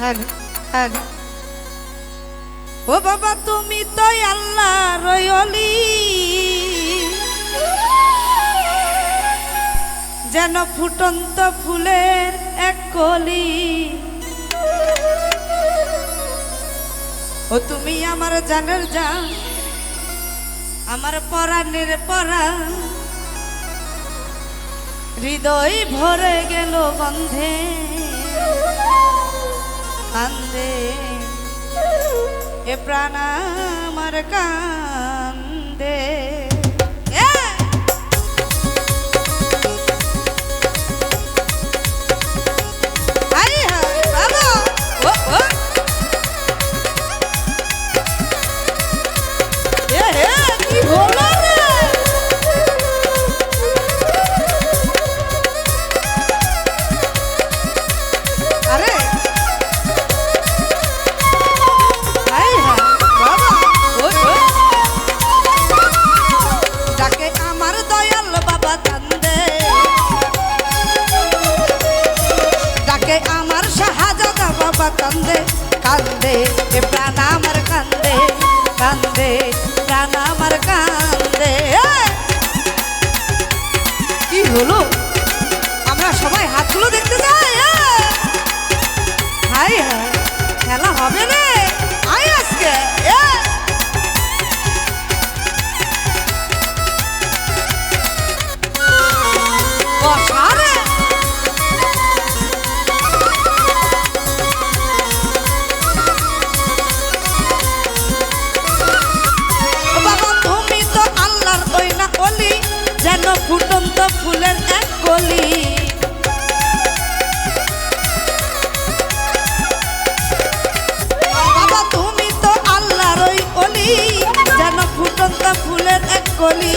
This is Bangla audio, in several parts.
হ্যালো হ্যালো ও বাবা, তুমি তো আল্লাহ রয়লি যেন ফুটন্ত ফুলের এক কলি। ও তুমি আমার জানের জান, আমার পরাণের পরা হৃদয় ভরে গেল বন্ধে। কান্দে। এ প্রাণ আমার কান্দে। এ! কান্দে কান্দে প্রাণ কলি বাবা তুমি তো আল্লাহরই অলি যেন ফুটন্ত ফুলের এক কলি।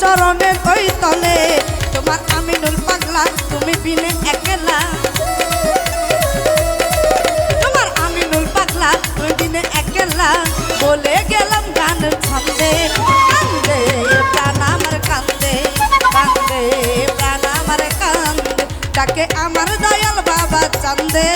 দিও চরণের ওই তলে? তোমার আমিনুল পাগলা, তুমি বিনে একেলা। তোমার আমিনুল পাগলা তুমি বিনে একেলা। বলে গেলাম গানের ছন্দে, কান্দে, প্রাণ আমার কান্দে কান্দে, প্রাণ আমার কান্দে। তাকে আমার দয়াল বাবা চান্দে।